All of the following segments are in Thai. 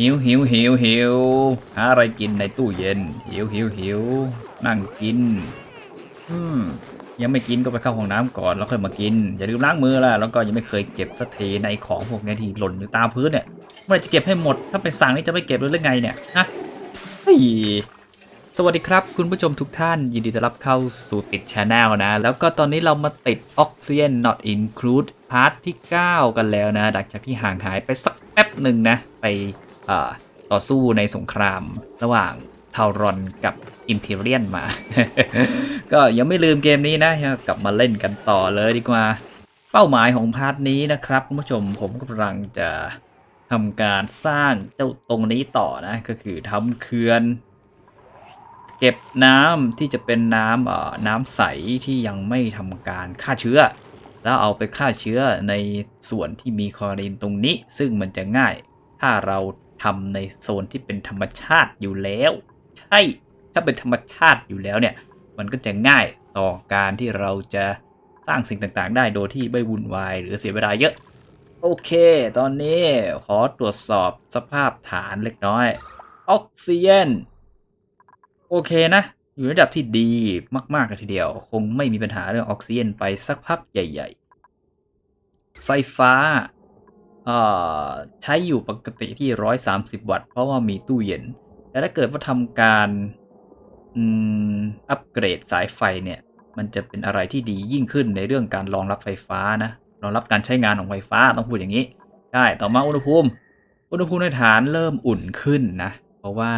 หิวหิวหิวหิวหาอะไรกินในตู้เย็น หิวหิวหิวนั่งกิน อืมยังไม่กินก็ไปเข้าห้องน้ำก่อนแล้วค่อยมากิน อย่าลืมล้างมือล่ะแล้วก็ยังไม่เคยเก็บสักทีในของพวกนี้ที่หล่นอยู่ตามพื้นเนี่ยเมื่อไรจะเก็บให้หมด ถ้าเป็นสั่งนี่จะไม่เก็บเลยหรือไงเนี่ยฮะเฮ้ยสวัสดีครับ คุณผู้ชมทุกท่าน ยินดีต้อนรับเข้าสู่ติดชาแนลนะ แล้วก็ตอนนี้เรามาติด Oxygen Not Include พาร์ทที่ 9 กันแล้วนะหลังจากที่ห่างหายไปสัก ป๊บหนึ่งนะ ไปต่อสู้ในสงครามระหว่างทารอนกับอิมพีเรียนมา ก็ยังไม่ลืมเกมนี้นะ กลับมาเล่นกันต่อเลยดีกว่า เป้าหมายของพาร์ทนี้นะครับคุณผู้ชมผมกำลังจะทำการสร้างเจ้าตรงนี้ต่อนะ ก็คือทำเขื่อน เก็บน้ำที่จะเป็นน้ำเอ่อน้ำใสที่ยังไม่ทำการฆ่าเชื้อ แล้วเอาไปฆ่าเชื้อในส่วนที่มีคลอรีนตรงนี้ ซึ่งมันจะง่าย ถ้าเราทำในโซนที่เป็นธรรมชาติอยู่แล้ว ใช่ ถ้าเป็นธรรมชาติอยู่แล้วเนี่ย มันก็จะง่ายต่อการที่เราจะสร้างสิ่งต่างๆ ได้โดยที่ไม่วุ่นวายหรือเสียเวลาเยอะ โอเค ตอนนี้ขอตรวจสอบสภาพฐานเล็กน้อย ออกซิเจน โอเคนะ อยู่ในระดับที่ดีมากๆเลยทีเดียว คงไม่มีปัญหาเรื่องออกซิเจนไปสักพักใหญ่ ๆ ไฟฟ้าใช้อยู่ปกติที่ 130 วัตต์ เพราะว่ามีตู้เย็น แต่ถ้าเกิดว่าทำการอัปเกรดสายไฟเนี่ย มันจะเป็นอะไรที่ดียิ่งขึ้นในเรื่องการรองรับไฟฟ้านะรองรับการใช้งานของไฟฟ้าต้องพูดอย่างนี้ใช่ต่อมาอุณหภูมิ อุณหภูมิในฐานเริ่มอุ่นขึ้นนะ เพราะว่า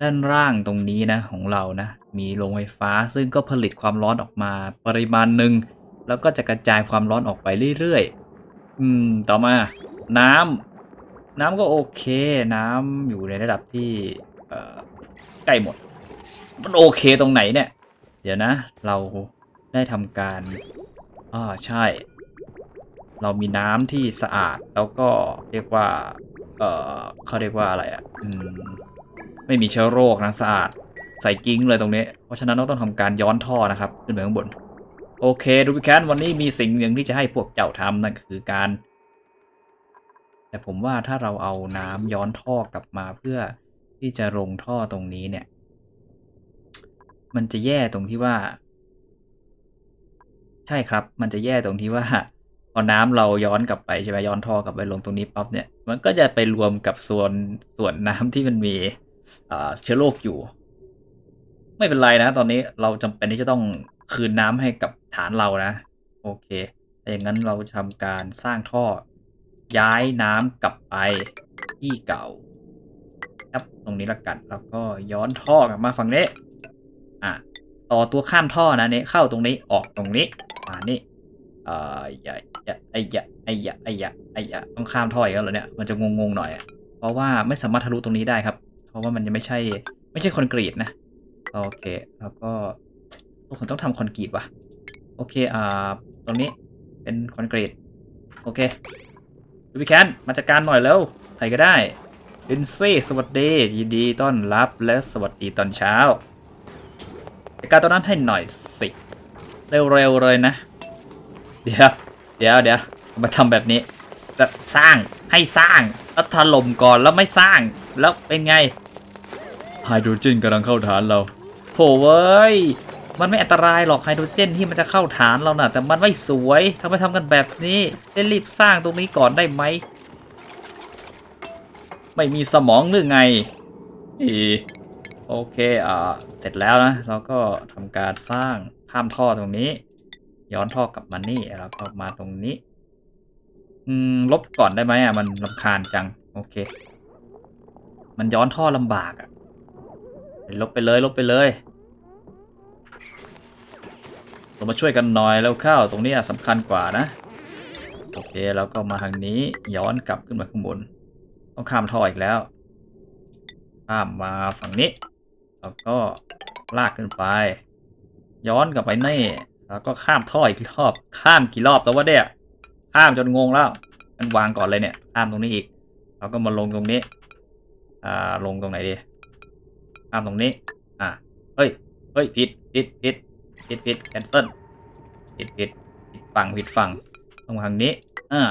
ด้านล่างตรงนี้นะของเรานะ มีโรงไฟฟ้า ซึ่งก็ผลิตความร้อนออกมาปริมาณหนึ่งแล้วก็จะกระจายความร้อนออกไปเรื่อยๆ อืม ต่อมา น้ำน้ำก็โอเค น้ำอยู่ในระดับที่ใกล้หมด มันโอเคตรงไหนเนี่ย เดี๋ยวนะ เราได้ทำการอ่าใช่ เรามีน้ำที่สะอาดแล้วก็เรียกว่า เอ่อเขาเรียกว่าอะไรอะ อืม ไม่มีเชื้อโรคนะสะอาด ใส่กิ้งเลยตรงนี้ เพราะฉะนั้นเราต้องทำการย้อนท่อนะครับ ขึ้นไปข้างบน โอเคดูพิแคนวันนี้มีสิ่งหนึ่งที่จะให้พวกเจ้าทำนั่นคือการ แต่ผมว่าถ้าเราเอาน้ำย้อนท่อกลับมาเพื่อที่จะลงท่อตรงนี้เนี่ย มันจะแย่ตรงที่ว่า ใช่ครับ มันจะแย่ตรงที่ว่าพอน้ำเราย้อนกลับไปใช่ไหมย้อนท่อกลับไปลงตรงนี้ปั๊บเนี่ย มันก็จะไปรวมกับส่วนส่วนน้ำที่มันมีเอ่อเชื้อโรคอยู่ ไม่เป็นไรนะ ตอนนี้เราจำเป็นที่จะต้องคืนน้ำให้กับฐานเรานะ โอเคถ้าอย่างนั้นเราจะทำการสร้างท่อ ย้ายน้ำกลับไปที่เก่า ครับตรงนี้ละกันแล้วก็ย้อนท่อกลับมาฝั่งนี้อะต่อตัวข้ามท่อนะเนี่ยเข้าตรงนี้ออกตรงนี้มานี่เอ่ออย่าอย่ไอ้อย่ไอ้ย่ไอ้อย่าไอ้อย่ต้องข้ามท่ออีกแล้วเหรอเนี่ยมันจะงงๆหน่อยอะเพราะว่าไม่สามารถทะลุตรงนี้ได้ครับ เพราะว่ามันยังไม่ใช่ ไม่ใช่คอนกรีตนะ โอเค แล้วก็ทุกคนต้องทำคอนกรีตว่ะ โอเค อ่า ตรงนี้เป็นคอนกรีต โอเคดูพี่แคนมาจัดการหน่อยแล้ว ใครก็ได้ลินซี่สวัสดี ยินดีต้อนรับและสวัสดีตอนเช้าจัดการตอนนั้นให้หน่อยสิ เร็วๆเลยนะ เดี๋ยว เดี๋ยวเดี๋ยวมาทำแบบนี้แบบสร้างให้สร้างแล้วถล่มก่อนแล้วไม่สร้าง แล้วเป็นไงไฮโดรเจนกำลังเข้าฐานเรา โถเว้ย มันไม่อันตรายหรอกไฮโดรเจนที่มันจะเข้าฐานเรานะ่ะ แต่มันไม่สวยทำไมทำกันแบบนี้ได้รีบสร้างตรงนี้ก่อนได้ไหม ไม่มีสมองหรือไงอีโอเค อ่า เสร็จแล้วนะ เราก็ทำการสร้างข้ามท่อตรงนี้ ย้อนท่อกลับมานี่แล้วก็มาตรงนี้ อืม ลบก่อนได้ไหมอะ มันลำคาญจัง โอเค มันย้อนท่อลำบากอะ ลบไปเลยลบไปเลยเรามาช่วยกันหน่อยแล้วข้าวตรงนี้สำคัญกว่านะ โอเคแล้วก็มาทางนี้ย้อนกลับขึ้นมาข้างบนต้องข้ามท่ออีกแล้ว ข้ามมาฝั่งนี้ แล้วก็ลากขึ้นไป ย้อนกลับไปนี่แล้วก็ข้ามท่ออีกรอบ ข้ามกี่รอบแล้ววะเนี่ยข้ามจนงงแล้ว มันวางก่อนเลยเนี่ย ข้ามตรงนี้อีก แล้วก็มาลงตรงนี้ อ่า ลงตรงไหนดี ข้ามตรงนี้ อ่าเฮ้ย เฮ้ย ผิด ผิด ผิด ผิด ผิด แคนเซิลผิด ผิด ผิดฝั่ง ผิดฝั่ง ตรงทางนี้ อ่า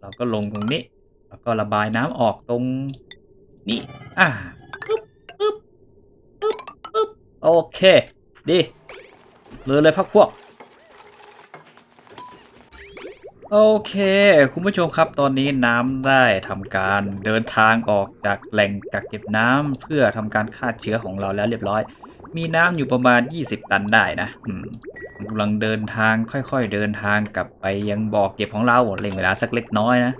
เราก็ลงตรงนี้ แล้วก็ระบายน้ำออกตรงนี้ อ่าปึ๊บปึ๊บปึ๊บปึ๊บโอเค ดีเลยเลยพักพวก โอเค คุณผู้ชมครับตอนนี้น้ำได้ทำการเดินทางออกจากแหล่งกักเก็บน้ำเพื่อทำการฆ่าเชื้อของเราแล้วเรียบร้อย มีน้ำอยู่ประมาณ 20 ตันได้นะอืกำลังเดินทางค่อยๆ เดินทางกลับไปยังบ่อเก็บของเราเร่งเวลาสักเล็กน้อยนะ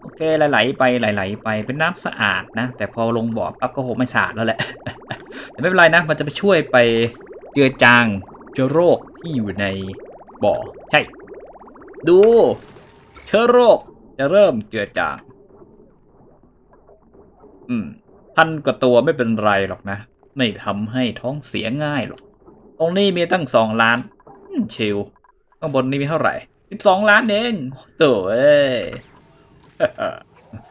โอเคไหลๆไปไหลๆไปเป็นน้ำสะอาดนะ แต่พอลงบ่อปั๊บก็คงไม่สะอาดแล้วแหละแต่ไม่เป็นไรนะ มันจะไปช่วยไปเจือจางเชื้อโรคที่อยู่ในบ่อใช่ ดู เชื้อโรคจะเริ่มเจือจางอืมพันกว่าตัวไม่เป็นไรหรอกนะ ไม่ทำให้ท้องเสียง่ายหรอก ตรงนี้มีตั้งสองล้านอืมชิลข้างบนนี้มีเท่าไหร่สิบสองล้านเองโถ่เอ้ย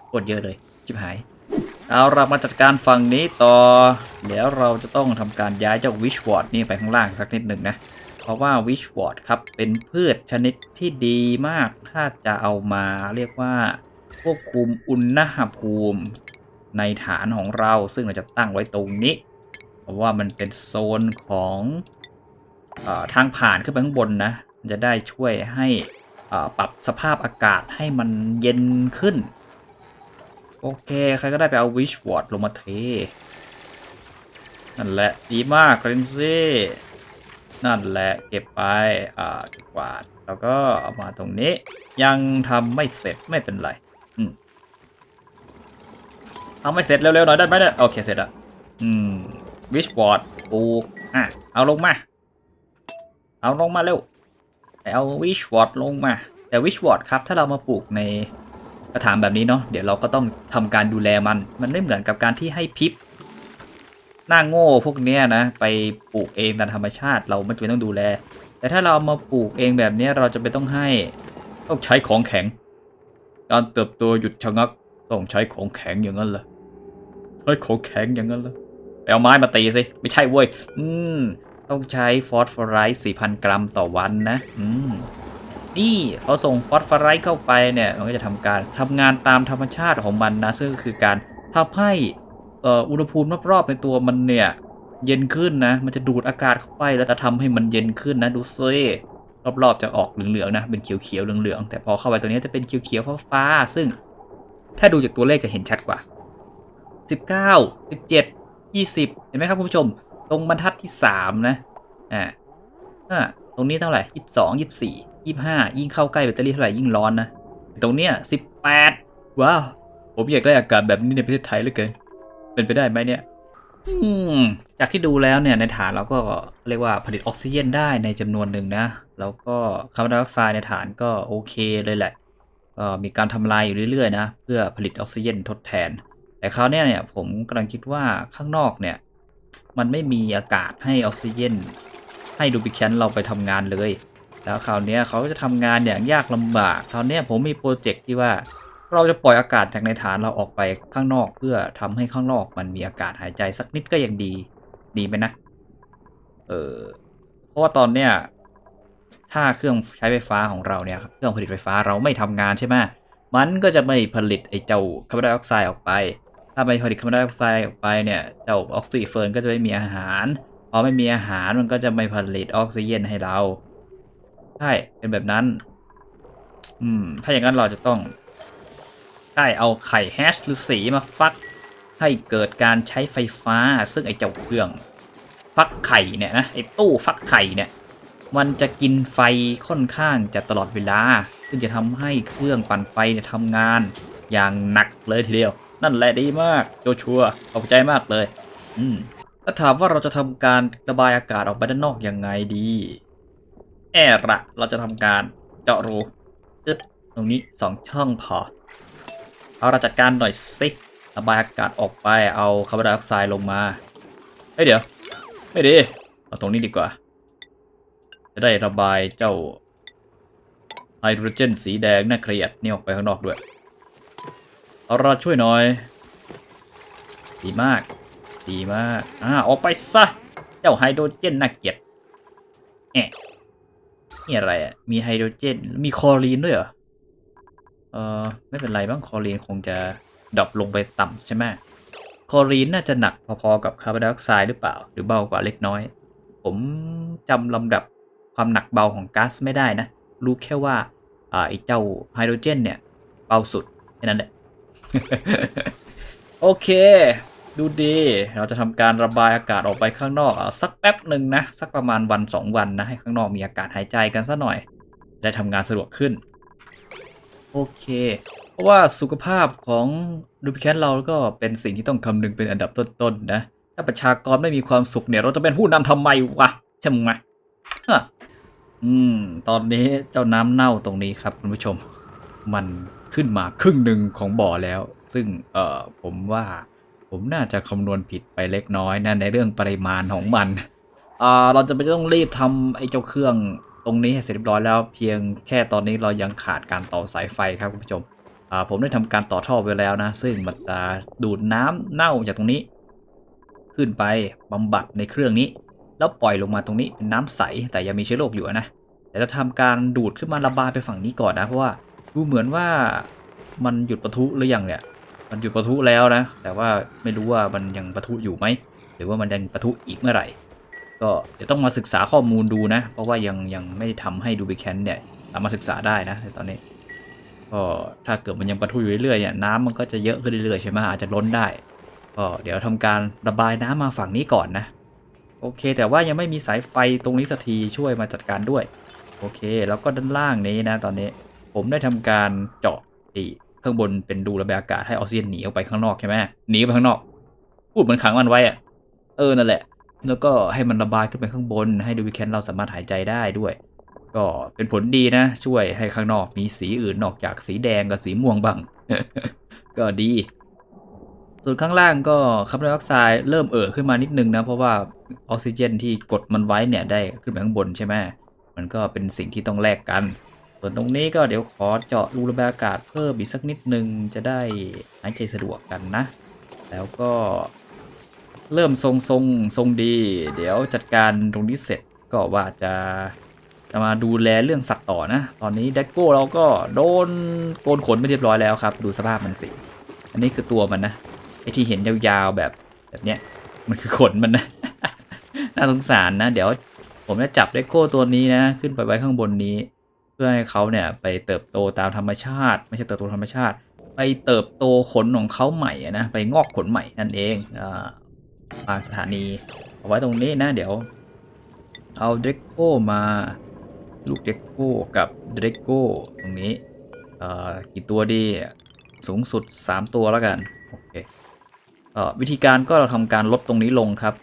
โคตรเยอะเลยชิบหาย เอาเรามาจัดการฝั่งนี้ต่อ เดี๋ยวเราจะต้องทำการย้ายเจ้าวิชวอร์ดนี่ไปข้างล่างสักนิดหนึ่งนะ เพราะว่าวิชวอร์ดครับ เป็นพืชชนิดที่ดีมาก ถ้าจะเอามาเรียกว่า ควบคุมอุณหภูมิ ในฐานของเราซึ่งเราจะตั้งไว้ตรงนี้ เพราะว่ามันเป็นโซนของอทางผ่านขึ้นไปข้างบนนะ จะได้ช่วยให้ปรับสภาพอากาศให้มันเย็นขึ้น โอเค ใครก็ได้ไปเอาวิชวอร์ดลงมาเท นั่นแหละ ดีมากเรนซี่ นั่นแหละเก็บไปอ่าเก็บกวาดแล้วก็เอามาตรงนี้ ยังทำไม่เสร็จไม่เป็นไรอืมทำไม่เสร็จเร็วๆหน่อยได้ไหมเนี่ยโอเคเสร็จละอืมวิชวอร์ดปลูกอะเอาลงมา เอาลงมาเร็วไปเอาวิชวอร์ดลงมา แต่วิชวอร์ดครับ ถ้าเรามาปลูกในกระถางแบบนี้เนาะเดี๋ยวเราก็ต้องทำการดูแลมัน มันไม่เหมือนกับการที่ให้พิษ หน้าโง่พวกเนี้ยนะ ไปปลูกเองตามธรรมชาติเราไม่จำเป็นต้องดูแล แต่ถ้าเรามาปลูกเองแบบเนี้ยเราจะไปนต้องให้ต้องใช้ของแข็ง การเติบโตหยุดชะงักต้องใช้ของแข็งอย่างนั้นเหรอใช้ของแข็งอย่างนั้นเหรอไปเอาไม้มาตีสิไม่ใช่เว้ยอืมต้องใช้ฟอสฟอไรส์4,000 กรัมต่อวันนะอืมนี่พอส่งฟอสฟอไรส์เข้าไปเนี่ยมันก็จะทำการทำงานตามธรรมชาติของมันนะ ซึ่งก็คือการทำให้ อุณหภูมิรอบๆในตัวมันเนี่ย เย็นขึ้นนะ มันจะดูดอากาศเข้าไปแล้วจะทำให้มันเย็นขึ้นนะดูซิรอบๆจะออกเหลืองๆนะเป็นเขียวๆเหลืองๆแต่พอเข้าไปตัวนี้จะเป็นเขียวๆฟ้าๆซึ่ง ถ้าดูจากตัวเลขจะเห็นชัดกว่า 19 17 20 เห็นไหมครับคุณผู้ชม ตรงบรรทัดที่ 3 นะอ่าอ่าตรงนี้เท่าไหร่ 22 24 25 ยิ่งเข้าใกล้แบตเตอรี่เท่าไหร่ยิ่งร้อนนะ ตรงเนี้ย18 ว้าว ผมอยากได้อากาศแบบนี้ในประเทศไทยเหลือเกิน เป็นไปได้ไหมเนี่ยจากที่ดูแล้วเนี่ยในฐานเราก็เรียกว่าผลิตออกซิเจนได้ในจำนวนหนึ่งนะ แล้วก็คาร์บอนไดออกไซด์ในฐานก็โอเคเลยแหละก็มีการทำลายอยู่เรื่อยๆนะ เพื่อผลิตออกซิเจนทดแทน แต่คราวเนี้ยเนี่ยผมกำลังคิดว่าข้างนอกเนี่ย มันไม่มีอากาศให้ออกซิเจน ให้ดูบิแคนเราไปทำงานเลย แล้วคราวเนี้ยเขาจะทำงานอย่างยากลำบากคราวเนี้ยผมมีโปรเจกต์ที่ว่า เราจะปล่อยอากาศจากในฐานเราออกไปข้างนอกเพื่อทำให้ข้างนอกมันมีอากาศหายใจสักนิดก็ยังดี ดีไหมนะ เออเพราะว่าตอนเนี้ยถ้าเครื่องใช้ไฟฟ้าของเราเนี่ยเครื่องผลิตไฟฟ้าเราไม่ทำงานใช่ไหมมันก็จะไม่ผลิตไอ้เจ้าคาร์บอนไดออกไซด์ออกไป ถ้าไม่ผลิตคาร์บอนไดออกไซด์ออกไปเนี่ยเจ้าออกซิเฟิร์นก็จะไม่มีอาหารพอไม่มีอาหารมันก็จะไม่ผลิตออกซิเจนให้เราใช่เป็นแบบนั้น อืม ถ้าอย่างนั้นเราจะต้อง ได้เอาไข่แฮชหรือสีมาฟักให้เกิดการใช้ไฟฟ้า ซึ่งไอ้เจ้าเครื่อง ฟักไข่เนี่ยนะไอ้ตู้ฟักไข่เนี่ย มันจะกินไฟค่อนข้างจะตลอดเวลา ซึ่งจะทำให้เครื่องปั่นไฟเนี่ยทำงานอย่างหนักเลยทีเดียว นั่นแหละดีมากโจชัวขอบใจมากเลย อืมแล้วถามว่าเราจะทำการระบายอากาศออกไปด้านนอกยังไงดีแอระเราจะทำการเจาะรูตึ๊ดตรงนี้สองช่องพอ เอาเราจัดการหน่อยสิระบายอากาศออกไปเอาคาร์บอนไดออกไซด์ลงมาเฮ้ยเดี๋ยวไม่ดีเอาตรงนี้ดีกว่า จะได้ระบายเจ้าไฮโดรเจนสีแดงน่าเกลียดนี่ออกไปข้างนอกด้วยเอาเราช่วยหน่อย ดีมาก ดีมากอ่าออกไปซะเจ้าไฮโดรเจนน่าเกลียดแอะนี่อะไรอะมีไฮโดรเจนมีคลอรีนด้วยเหรอ เออไม่เป็นไรบ้างคอรีนคงจะดรอปลงไปต่ำใช่ไหมคอรีนน่าจะหนักพอๆกับคาร์บอนไดออกไซด์หรือเปล่า หรือเบากว่าเล็กน้อย ผมจำลำดับความหนักเบาของก๊าซไม่ได้นะ รู้แค่ว่าอ่าไอ้เจ้าไฮโดรเจนเนี่ย เบาสุดแค่นั้นแหละ โอเค ดูดี เราจะทำการระบายอากาศออกไปข้างนอกอสักแป๊บหนึ่งนะ สักประมาณวัน 2 วันนะ ให้ข้างนอกมีอากาศหายใจกันสัหน่อย ได้ทำงานสะดวกขึ้น โอเค เพราะว่าสุขภาพของดูพิแคนเราก็เป็นสิ่งที่ต้องคำนึงเป็นอันดับต้นๆนะ ถ้าประชากรไม่มีความสุขเนี่ย เราจะเป็นผู้นำทำไมวะใช่ไหมฮะอืม ตอนนี้เจ้าน้ำเน่าตรงนี้ครับคุณผู้ชม มันขึ้นมาครึ่งหนึ่งของบ่อแล้ว ซึ่งเอ่อผมว่า ผมน่าจะคำนวณผิดไปเล็กน้อยนะในเรื่องปริมาณของมันอ่าเราจะไม่ต้องรีบทำไอ้เจ้าเครื่อง ตรงนี้เสร็จเรียบร้อยแล้วเพียงแค่ตอนนี้เรายังขาดการต่อสายไฟครับคุณผู้ชมผมได้ทำการต่อท่อไว้แล้วนะ ซึ่งมันจะดูดน้ำเน่าจากตรงนี้ ขึ้นไปบำบัดในเครื่องนี้ แล้วปล่อยลงมาตรงนี้เป็นน้ำใสแต่ยังมีเชื้อโรคอยู่นะแต่จะทำการดูดขึ้นมาระบายไปฝั่งนี้ก่อนนะเพราะว่าดูเหมือนว่ามันหยุดปะทุหรือยังเนี่ย มันหยุดปะทุแล้วนะ แต่ว่าไม่รู้ว่ามันยังปะทุอยู่ไหมหรือว่ามันยังปะทุอีกเมื่อไหร่ ก็เดี๋ยวต้องมาศึกษาข้อมูลดูนะ เพราะว่ายังยังไม่ทำให้ดูบิแคนเนี่ยสามารถศึกษาได้นะในตอนนี้ก็ถ้าเกิดมันยังปะทุอยู่เรื่อยๆเนี่ยน้ำมันก็จะเยอะขึ้นเรื่อยๆใช่ไหมอาจจะล้นได้ก็เดี๋ยวทำการระบายน้ำมาฝั่งนี้ก่อนนะ โอเค แต่ว่ายังไม่มีสายไฟตรงนี้สักทีช่วยมาจัดการด้วย โอเค แล้วก็ด้านล่างนี้นะ ตอนนี้ผมได้ทำการเจาะไอ้ข้างบนเป็นดูระบายอากาศให้ออกซิเจนหนีออกไปข้างนอกใช่ไหมหนีไปข้างนอก พูดเหมือนขังมันไว้อะเออนั่นแหละ แล้วก็ให้มันระบายขึ้นไปข้างบน ให้ดูวิแคนเราสามารถหายใจได้ด้วย ก็เป็นผลดีนะ ช่วยให้ข้างนอกมีสีอื่นนอกจากสีแดงกับสีม่วงบ้าง ก็ดี ส่วนข้างล่างก็คาร์บอนไดออกไซด์เริ่มเอ่อขึ้นมานิดนึงนะ เพราะว่าออกซิเจนที่กดมันไว้เนี่ยได้ขึ้นไปข้างบนใช่ไหมมันก็เป็นสิ่งที่ต้องแลกกัน ส่วนตรงนี้ก็เดี๋ยวขอเจาะรูระบายอากาศเพิ่มอีกสักนิดนึงจะได้หายใจสะดวกกันนะ แล้วก็ เริ่มทรงทรงทรงดี เดี๋ยวจัดการตรงนี้เสร็จก็ว่าจะจะมาดูแลเรื่องสัตว์ต่อนะ ตอนนี้เดกโก้เราก็โดนโกนขนไปเรียบร้อยแล้วครับ ดูสภาพมันสิ อันนี้คือตัวมันนะไอที่เห็นยาวๆแบบแบบเนี้ยมันคือขนมันนะ น่าสงสารนะ เดี๋ยวผมจะจับเดกโก้ตัวนี้นะ ขึ้นไปไว้ข้างบนนี้ เพื่อให้เขาเนี่ยไปเติบโตตามธรรมชาติ ไม่ใช่เติบโตธรรมชาติ ไปเติบโตขนของเขาใหม่นะไปงอกขนใหม่นั่นเองอ่า สถานีเอาไว้ตรงนี้นะเดี๋ยว เอาเด็กโก้มาลูกเด็กโก้กับเด็กโก้ตรงนี้กี่ตัวดีสูงสุด 3 ตัวแล้วกันโอเคเอวิธีการก็เราทำการลดตรงนี้ลงครับ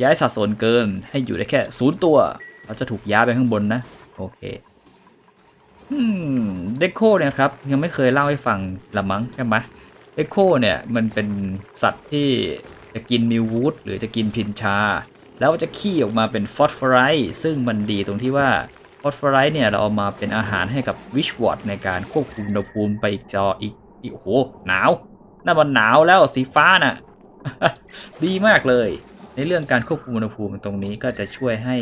ย้ายสัดส่วนเกินให้อยู่ได้แค่ศูนย์ตัว เราจะถูกย้ายไปข้างบนนะ โอเคอืมเดโคเนี่ยครับ ยังไม่เคยเล่าให้ฟังละมั้งใช่ไหมเดโคเนี่ย มันเป็นสัตว์ที่ จะกินมิววูดหรือจะกินพินชา แล้วจะขี้ออกมาเป็นฟอสฟอไรต์ซึ่งมันดีตรงที่ว่าฟอสฟอไรต์เนี่ยเราเอามาเป็นอาหารให้กับวิชวอตในการควบคุมอุณหภูมิไปอีกจออีกอีกโอ้หหนาวน่ามันหนาวแล้วสีฟ้าน่ะ ดีมากเลย ในเรื่องการควบคุมอุณหภูมิตรงนี้ก็จะช่วยให้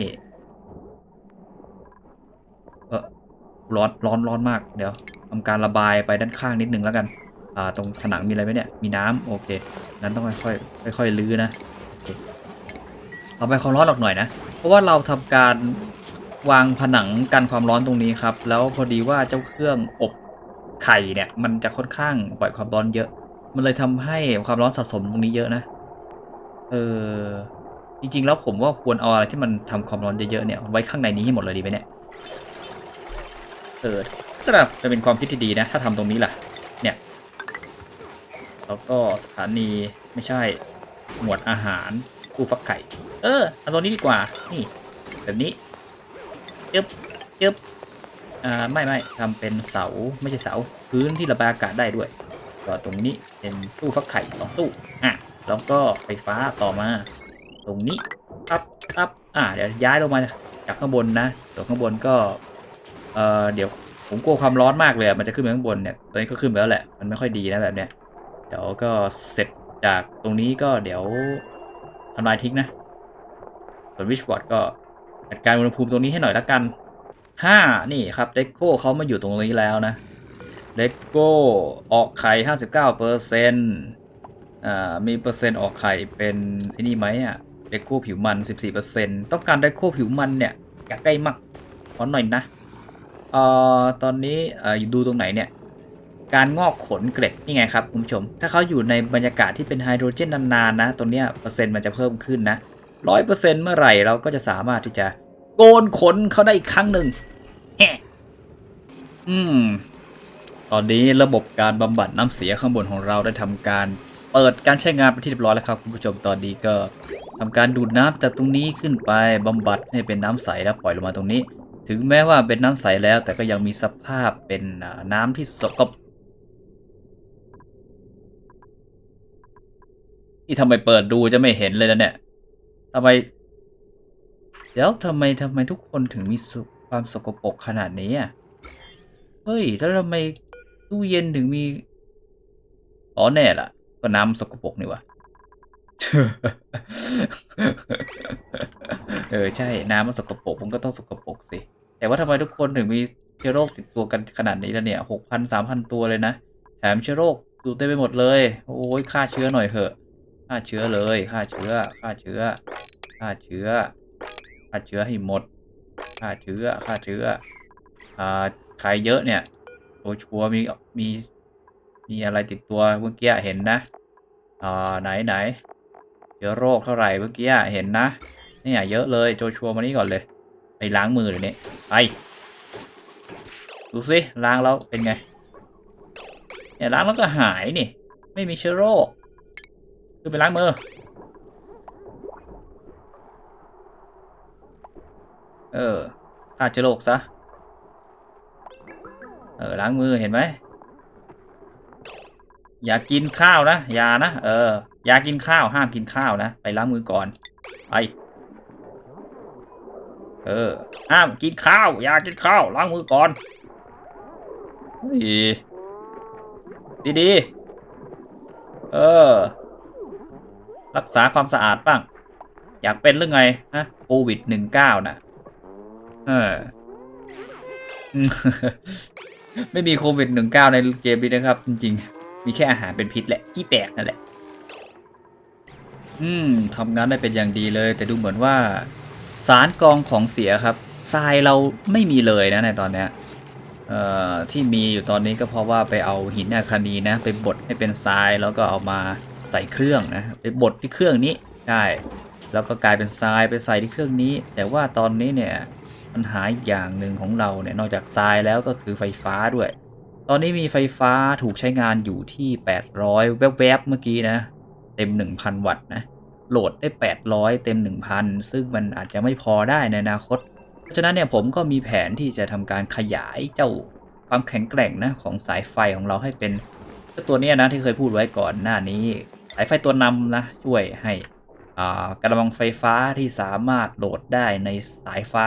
เออร้อนร้อนร้อนมากเดี๋ยวทำการระบายไปด้านข้างนิดนึงแล้วกัน อ่าตรงผนังมีอะไรไหมเนี่ย มีน้ำโอเค นั้นต้องค่อยๆค่อยๆลื้อนะเเอาไปความร้อนออกหน่อยนะ เพราะว่าเราทำการวางผนังกันความร้อนตรงนี้ครับ แล้วพอดีว่าเจ้าเครื่องอบไข่เนี่ย มันจะค่อนข้างปล่อยความร้อนเยอะ มันเลยทำให้ความร้อนสะสมตรงนี้เยอะนะ เออจริงๆแล้วผมว่าควรเอาอะไรที่มันทำความร้อนเยอะๆเนี่ยไว้ข้างในนี้ให้หมดเลยดีไหมเนี่ย เออก็น่าจะเป็นความคิดที่ดีนะ ถ้าทำตรงนี้ล่ะ เนี่ย แล้วก็สถานีไม่ใช่หมวดอาหารตู้ฟักไข่ เออเอาตัวนี้ดีกว่า นี่ แบบนี้จึ๊บจึ๊บอ่าไม่ไม่ทำเป็นเสาไม่ใช่เสา พื้นที่ระบายอากาศได้ด้วยก็ตรงนี้เป็นตู้ฟักไข่สองตู้อะแล้วก็ไฟฟ้าต่อมา ตรงนี้ปับปับอ่าเดี๋ยวย้ายลงมาจากข้างบนนะตัวข้างบนก็เอ่อเดี๋ยวผมกลัวความร้อนมากเลยมันจะขึ้นไปข้างบนเนี่ยตอนนี้ก็ขึ้นไปแล้วแหละมันไม่ค่อยดีนะแบบเนี้ย เดี๋ยวก็เสร็จจากตรงนี้ก็เดี๋ยวทำลายทิ้งนะ ส่วนวิชวอร์ดก็จัดการอุณหภูมิตรงนี้ให้หน่อยละกันห้านี่ครับเด็กโก้เขามาอยู่ตรงนี้แล้วนะเด็กโก้ออกไข่ห้าสิบเก้าเปอร์เซ็นต์อ่ามีเปอร์เซ็นต์ออกไข่เป็นไอ้นี่ไหมอะเด็กโคผิวมัน14%ต้องการเด็กโคผิวมันเนี่ยอยากได้มากขอหน่อยนะเอ่อตอนนี้เอ่อดูตรงไหนเนี่ย การงอกขนเกล็ดนี่ไงครับคุณผู้ชม ถ้าเขาอยู่ในบรรยากาศที่เป็นไฮโดรเจนนานๆนะตรงเนี้ยเปอร์เซ็นต์มันจะเพิ่มขึ้นนะร้อยเปอร์เซ็นต์เมื่อไหร่เราก็จะสามารถที่จะโกนขนเขาได้อีกครั้งหนึ่งแฮะอืม ตอนนี้ระบบการบำบัดน้ำเสียข้างบนของเราได้ทำการเปิดการใช้งานไปที่เรียบร้อยแล้วครับคุณผู้ชมตอนนี้ก็ทำการดูดน้ำจากตรงนี้ขึ้นไปบำบัดให้เป็นน้ำใสแล้วปล่อยลงมาตรงนี้ ถึงแม้ว่าเป็นน้ำใสแล้วแต่ก็ยังมีสภาพเป็นน้ำที่สกปรก ที่ทำไมเปิดดูจะไม่เห็นเลยนะเนี่ยทำไม เดี๋ยวทำไมทำไมทุกคนถึงมีความสกปรกขนาดนี้อะ เฮ้ย แล้วทำไมตู้เย็นถึงมี อ๋อแน่ล่ะ ก็น้ำสกปรกนี่วะเออ ใช่ น้ำมันสกปรกมันก็ต้องสกปรกสิ แต่ว่าทำไมทุกคนถึงมีเชื้อโรคติดตัวกันขนาดนี้แล้วเนี่ยหกพันสามพันตัวเลยนะ แถมเชื้อโรคอยู่เต็มไปหมดเลย โอ้ยฆ่าเชื้อหน่อยเถอะ ฆ่าเชื้อเลยฆ่าเชื้อฆ่าเชื้อฆ่าเชื้อฆ่าเชื้อให้หมดฆ่าเชื้อฆ่าเชื้ออ่าใครเยอะเนี่ยโอชัวมีมีมีอะไรติดตัวเมื่อกี้เห็นนะอ่าไหนไหนเชื้อโรคเท่าไหร่เมื่อกี้เห็นนะเนี่ยเยอะเลยโจชัวมานี่ก่อนเลย ไปล้างมือเดี๋ยวนี้ไปดูสิล้างแล้วเป็นไงเนี่ยล้างแล้วก็หายนี่ ไม่มีเชื้อโรค คือไปล้างมือ เออฆ่าเชื้อโรคซะ เออล้างมือเห็นไหม อย่ากินข้าวนะ อย่านะ เออ อย่ากินข้าวห้ามกินข้าวนะ ไปล้างมือก่อน ไป เออ ห้ามกินข้าว อย่ากินข้าวล้างมือก่อนเฮ้ยดี เออ รักษาความสะอาดบ้าง อยากเป็นหรือไงฮะโควิดหนึ่งเก้านะเออไม่มีโควิดหนึ่งเก้าในเกมนี้นะครับ จริง ๆ มีแค่อาหารเป็นพิษแหละขี้แตกนั่นแหละ อืมทำงานได้เป็นอย่างดีเลย แต่ดูเหมือนว่า สารกองของเสียครับทรายเราไม่มีเลยนะในตอนเนี้ยเอ่อที่มีอยู่ตอนนี้ก็เพราะว่าไปเอาหินอาคานีนะ ไปบดให้เป็นทรายแล้วก็เอามา ใส่เครื่องนะไปบดที่เครื่องนี้ใช่แล้วก็กลายเป็นทรายไปใส่ที่เครื่องนี้ แต่ว่าตอนนี้เนี่ยปัญหาอีกอย่างหนึ่งของเราเนี่ยนอกจากทรายแล้วก็คือไฟฟ้าด้วย ตอนนี้มีไฟฟ้าถูกใช้งานอยู่ที่ 800 แวบๆเมื่อกี้นะ เต็ม 1,000 วัตต์นะโหลดได้ 800 เต็ม 1,000 ซึ่งมันอาจจะไม่พอได้ในอนาคต เพราะฉะนั้นเนี่ยผมก็มีแผนที่จะทำการขยายเจ้าความแข็งแกร่งนะของสายไฟของเราให้เป็นตัวนี้นะที่เคยพูดไว้ก่อนหน้านี้ายไฟตัวนำนะ ช่วยให้อ่ากระบังไฟฟ้าที่สามารถโหลดได้ในสายฟ้า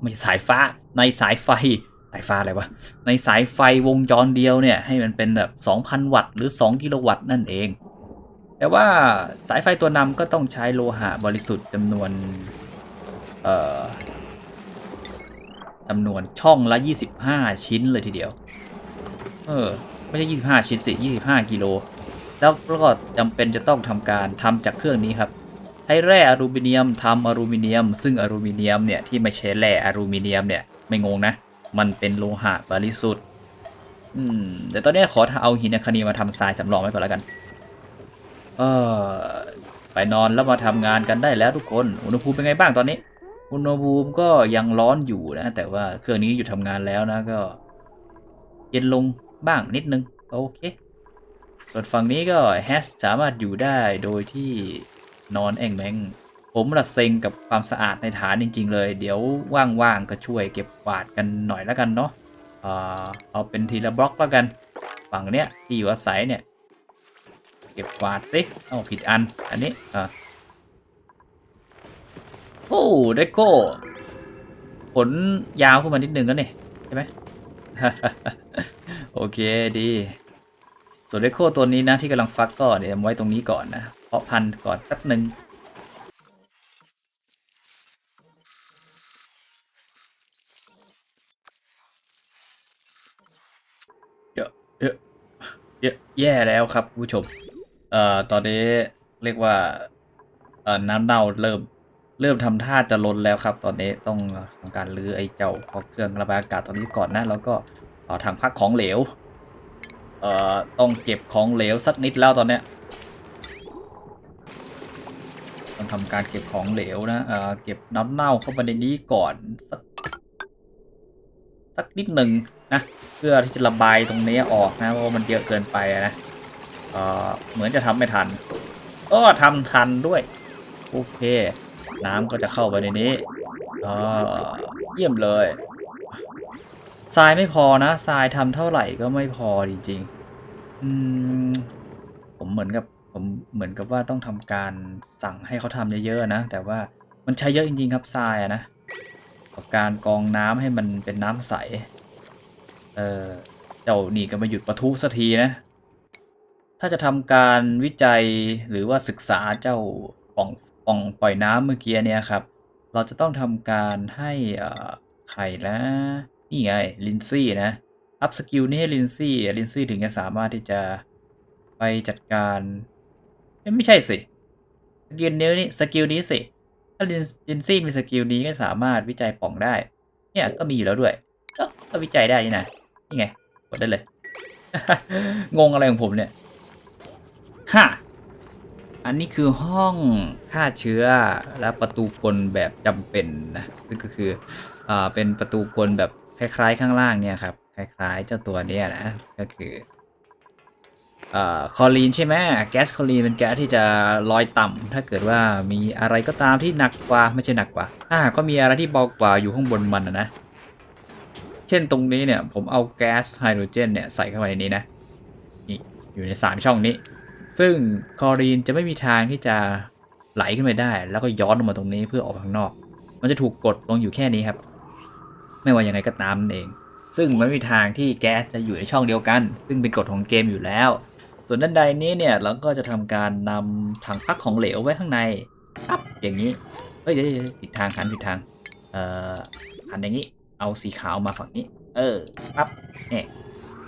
ไม่ใช่สายฟ้า ในสายไฟสายฟ้าอะไรวะในสายไฟวงจรเดียวเนี่ยให้มันเป็นแบบ 2,000 วัตต์หรือ 2 กิโลวัตต์นั่นเอง แต่ว่าสายไฟตัวนำก็ต้องใช้โลหะบริสุทธิ์จำนวนเอ่อจำนวนช่องละ 25 ชิ้นเลยทีเดียว เออ ไม่ใช่ 25 ชิ้นสิ 25 กิโล แล้วก็จำเป็นจะต้องทำการทำจากเครื่องนี้ครับใช้แร่อลูมิเนียมทำอลูมิเนียม ซึ่งอลูมิเนียมเนี่ยที่ไม่ใช่แร่อลูมิเนียมเนี่ยไม่งงนะ มันเป็นโลหะบริสุทธิ์อืมแต่ตอนนี้ขอเอาหินอะคานีมาทำทรายสำรองไว้ก่อนแล้วกัน เออไปนอนแล้วมาทำงานกันได้แล้วทุกคน อุณหภูมิเป็นไงบ้างตอนนี้ อุณหภูมิก็ยังร้อนอยู่นะ แต่ว่าเครื่องนี้หยุดทำงานแล้วนะก็ เย็นลงบ้างนิดนึง โอเค ส่วนฝั่งนี้ก็แฮชสามารถอยู่ได้โดยที่นอนแอ่งแมง ผมละเซ็งกับความสะอาดในฐานจริง ๆ เลย เดี๋ยวว่างๆก็ช่วยเก็บกวาดกันหน่อยแล้วกันเนาะอ่าเอาเป็นทีละบล็อกแล้วกัน ฝั่งเนี้ยที่อยู่อาศัยเนี่ย เก็บกวาดสิเอ้าผิดอันอันนี้อ่าโอ้เดโก้ขนยาวขึ้นมานิดนึงแล้วนี่ยใช่ไหมโอเคดี ส่วนเดโก้ตัวนี้นะที่กำลังฟักก็เดี๋ยวไว้ตรงนี้ก่อนนะ เพาะพันธุ์ก่อนแป๊บหนึ่งเยอะเยอะเยอะแย่แล้วครับคุณผู้ชม เอ่อตอนนี้เรียกว่าเอ่อน้ำเน่าเริ่มเริ่มทำท่าจะล้นแล้วครับ ตอนนี้ต้องทำการรื้อไอ้เจ้าเครื่องระบายอากาศตอนนี้ก่อนนะ แล้วก็เอ่อถังพักของเหลว เอ่อต้องเก็บของเหลวสักนิดแล้วตอนเนี้ยต้องทำการเก็บของเหลวนะเอ่อเก็บน้ำเน่าเข้าไปในนี้ก่อนสักสักนิดหนึ่งนะเพื่อที่จะระบายตรงนี้ออกนะเพราะมันเยอะเกินไปนะเอ่อเหมือนจะทำไม่ทันเออทำทันด้วยโอเค น้ำก็จะเข้าไปในนี้เออเยี่ยมเลย ทรายไม่พอนะทรายทำเท่าไหร่ก็ไม่พอจริงๆอืมผมเหมือนกับผมเหมือนกับว่าต้องทำการสั่งให้เขาทำเยอะๆนะ แต่ว่ามันใช้เยอะจริงๆครับทรายอะนะกับการกองน้ำให้มันเป็นน้ำใส เออเจ้านี่ก็มาหยุดประทุสักทีนะ ถ้าจะทำการวิจัยหรือว่าศึกษาเจ้าป่องป่องปล่อยน้ำเมื่อกี้เนี่ยครับ เราจะต้องทำการให้อ่อใครนะ นี่ไงลินซี่นะ อัพสกิลนี้ให้ลินซี่ลินซี่ถึงจะสามารถที่จะไปจัดการไม่ใช่สิ สกิลนี้นี่สกิลนี้สิ ถ้าลินลินซี่มีสกิลนี้ก็สามารถวิจัยป่องได้ เนี่ยก็มีอยู่แล้วด้วยก็วิจัยได้นี่นะนี่ไงกดได้เลย งงอะไรของผมเนี่ยฮะอันนี้คือห้องฆ่าเชื้อและประตูกลแบบจำเป็นนะซึ่งก็คืออ่าเป็นประตูกลแบบ คล้ายๆข้างล่างเนี่ยครับ คล้ายๆเจ้าตัวเนี้ยนะ ก็คืออ่าคอลีนใช่ไหมแก๊สคอลีนเป็นแก๊สที่จะลอยต่ำถ้าเกิดว่ามีอะไรก็ตามที่หนักกว่าไม่ใช่หนักกว่า ถ้าหากก็มีอะไรที่เบากว่าอยู่ข้างบนมันนะ เช่นตรงนี้เนี่ย ผมเอาแก๊สไฮโดรเจนเนี่ยใส่เข้าไปในนี้นะนี่อยู่ในสามช่องนี้ ซึ่งคอรีนจะไม่มีทางที่จะไหลขึ้นไปได้ แล้วก็ย้อนลงมาตรงนี้เพื่อออกข้างนอก มันจะถูกกดลงอยู่แค่นี้ครับ ไม่ว่ายังไงก็ตามนั่นเอง ซึ่งมันไม่มีทางที่แก๊สจะอยู่ในช่องเดียวกัน ซึ่งเป็นกฎของเกมอยู่แล้ว ส่วนด้านใดนี้เนี่ยเราก็จะทำการนำถังพักของเหลวไว้ข้างในปั๊บอย่างนี้เอ้ยเดี๋ยวเดี๋ยวผิดทางหันผิดทางเอ่อหันอย่างนี้ เอาสีขาวมาฝั่งนี้ เออปั๊บเนี่ย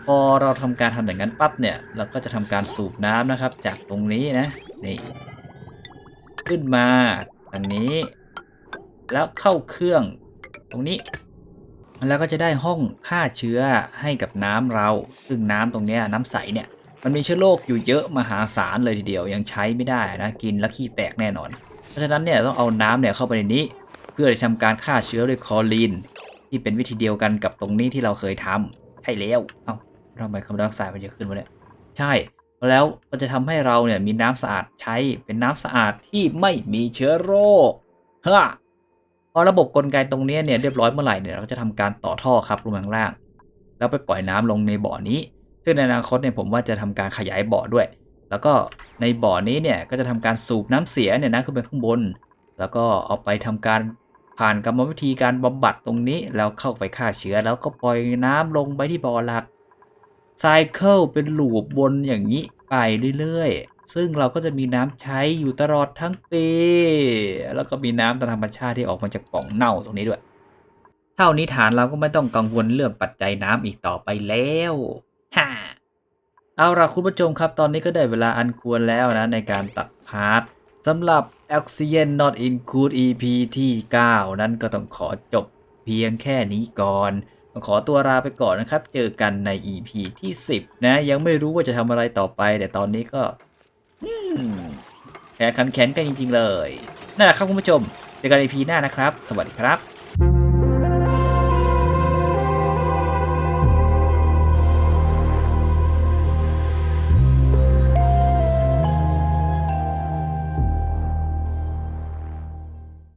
พอเราทำการทำอย่างนั้นปั๊บเนี่ยเราก็จะทำการสูบน้ำนะครับ จากตรงนี้นะนี่ขึ้นมาทางนี้ แล้วเข้าเครื่องตรงนี้ แล้วก็จะได้ห้องฆ่าเชื้อให้กับน้ำเรา ซึ่งน้ำตรงนี้น้ำใสเนี่ย มันมีเชื้อโรคอยู่เยอะมหาศาลเลยทีเดียวยังใช้ไม่ได้นะกินแล้วขี้แตกแน่นอน เพราะฉะนั้นเนี่ยต้องเอาน้ำเนี่ยเข้าไปในนี้ เพื่อจะทำการฆ่าเชื้อด้วยคลอรีน ที่เป็นวิธีเดียวกันกับตรงนี้ที่เราเคยทำใช่แล้วเอ้าทำไมคาร์บอนไดออกไซด์มันเยอะขึ้นวะเนี่ยใช่แล้วมันจะทำให้เราเนี่ยมีน้ำสะอาดใช้เป็นน้ำสะอาดที่ไม่มีเชื้อโรคเฮ้อ อระบบกลไกตรงนี้เนี่ยเรียบร้อยเมื่อไหร่เนี่ยเราก็จะทำการต่อท่อครับลงมาข้างล่าง แล้วไปปล่อยน้ำลงในบ่อนี้ ซึ่งในอนาคตเนี่ยผมว่าจะทำการขยายบ่อด้วย แล้วก็ในบ่อนี้เนี่ยก็จะทำการสูบน้ำเสียเนี่ยนะขึ้นไปข้างบน แล้วก็เอาไปทำการผ่านกรรมวิธีการบำบัดตรงนี้ แล้วเข้าไปฆ่าเชื้อ แล้วก็ปล่อยน้ำลงไปที่บ่อหลักไซเคิลเป็นลูปวนอย่างนี้ไปเรื่อยๆ ซึ่งเราก็จะมีน้ำใช้อยู่ตลอดทั้งปี แล้วก็มีน้ำตามธรรมชาติที่ออกมาจากปล่องเน่าตรงนี้ด้วย เท่านี้ฐานเราก็ไม่ต้องกังวลเรื่องปัจจัยน้ำอีกต่อไปแล้วฮ่าเอาล่ะคุณผู้ชมครับตอนนี้ก็ได้เวลาอันควรแล้วนะ ในการตัดพาร์ทสำหรับ Oxygen Not Include EP ที่ 9 นั้นก็ต้องขอจบเพียงแค่นี้ก่อน ขอตัวลาไปก่อนนะครับ เจอกันใน EP ที่ 10 นะ ยังไม่รู้ว่าจะทำอะไรต่อไป แต่ตอนนี้ก็ แขนขันแขนกันจริง ๆ เลยนั่นแหละครับคุณผู้ชมเจอกัน EP หน้านะครับ สวัสดีครับ